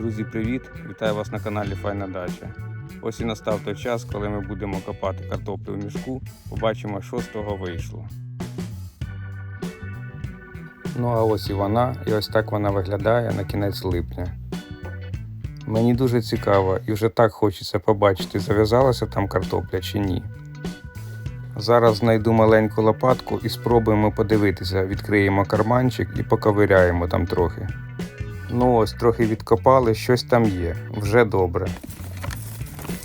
Друзі, привіт! Вітаю вас на каналі Файна Дача. Ось і настав той час, коли ми будемо копати картоплю в мішку. Побачимо, що з того вийшло. Ну а ось і вона, і ось так вона виглядає на кінець липня. Мені дуже цікаво і вже так хочеться побачити, зав'язалася там картопля чи ні. Зараз знайду маленьку лопатку і спробуємо подивитися, відкриємо карманчик і поковиряємо там трохи. Ну ось трохи відкопали, щось там є, вже добре.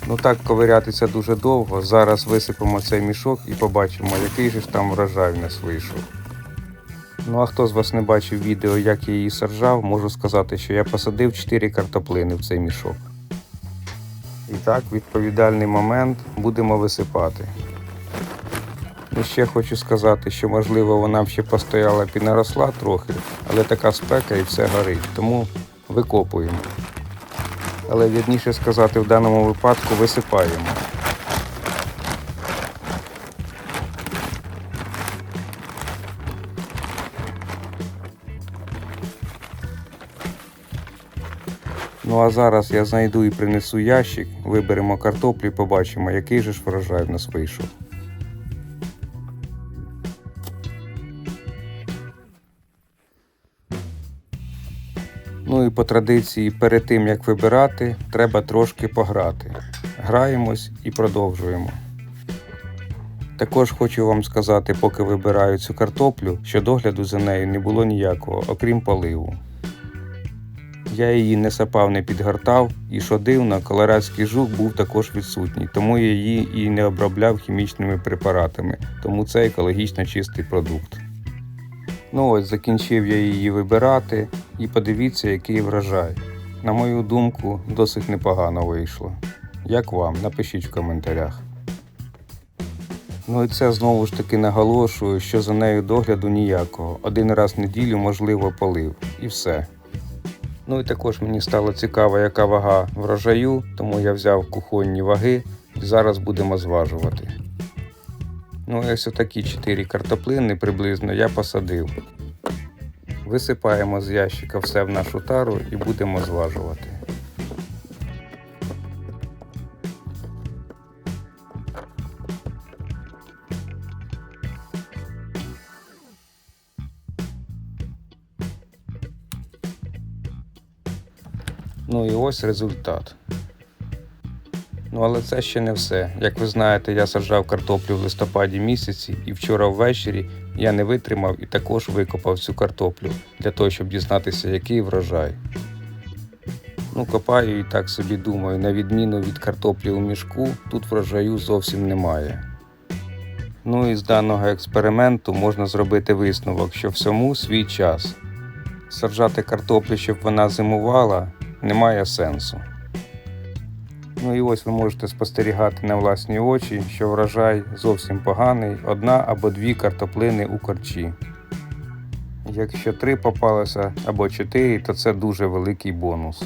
Ну так ковирятися дуже довго. Зараз висипемо цей мішок і побачимо, який же ж там врожай в нас вийшов. Ну а хто з вас не бачив відео, як я її саджав, можу сказати, що я посадив 4 картоплини в цей мішок. І так, відповідальний момент будемо висипати. Ну, ще хочу сказати, що можливо вона б ще постояла піднаросла трохи, але така спека і все горить, тому викопуємо. Але вірніше сказати, в даному випадку висипаємо. Ну а зараз я знайду і принесу ящик, виберемо картоплю і побачимо, який же ж врожай в нас вийшов. Ну і по традиції, перед тим як вибирати, треба трошки пограти. Граємось і продовжуємо. Також хочу вам сказати, поки вибираю цю картоплю, що догляду за нею не було ніякого, окрім поливу. Я її не сапав, не підгортав, і що дивно, колорадський жук був також відсутній, тому я її і не обробляв хімічними препаратами, тому це екологічно чистий продукт. Ну ось закінчив я її вибирати і подивіться, який врожай. На мою думку, досить непогано вийшло. Як вам? Напишіть в коментарях. Ну і це знову ж таки наголошую, що за нею догляду ніякого. Один раз в неділю, можливо, полив. І все. Ну і також мені стало цікаво, яка вага врожаю, тому я взяв кухонні ваги і зараз будемо зважувати. Ну, ось такі 4 картоплини приблизно я посадив. Висипаємо з ящика все в нашу тару і будемо зважувати. Ну і ось результат. Ну, але це ще не все. Як ви знаєте, я саджав картоплю в листопаді місяці, і вчора ввечері я не витримав і також викопав цю картоплю для того, щоб дізнатися, який врожай. Ну, копаю і так собі думаю, на відміну від картоплі у мішку, тут врожаю зовсім немає. Ну і з даного експерименту можна зробити висновок, що всьому свій час. Саджати картоплю, щоб вона зимувала, немає сенсу. Ну і ось ви можете спостерігати на власні очі, що врожай зовсім поганий, одна або дві картоплини у корчі. Якщо три попалося або чотири, то це дуже великий бонус.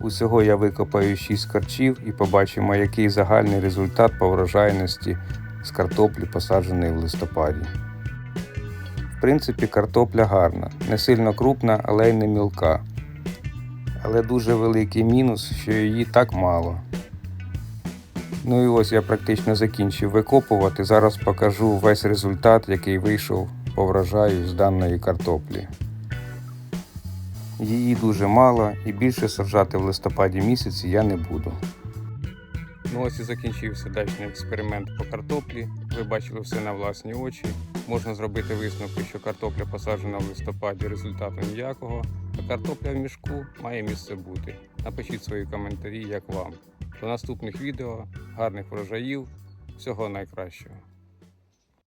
Усього я викопаю 6 корчів і побачимо, який загальний результат по врожайності з картоплі, посадженої в листопаді. В принципі, картопля гарна, не сильно крупна, але й не мілка але дуже великий мінус, що її так мало. Ну і ось я практично закінчив викопувати. Зараз покажу весь результат, який вийшов по врожаю з даної картоплі. Її дуже мало і більше саджати в листопаді місяці я не буду. Ну ось і закінчився дачний експеримент по картоплі. Ви бачили все на власні очі. Можна зробити висновки, що картопля посаджена в листопаді результату ніякого, картопля в мішку має місце бути. Напишіть свої коментарі, як вам. До наступних відео, гарних врожаїв, всього найкращого.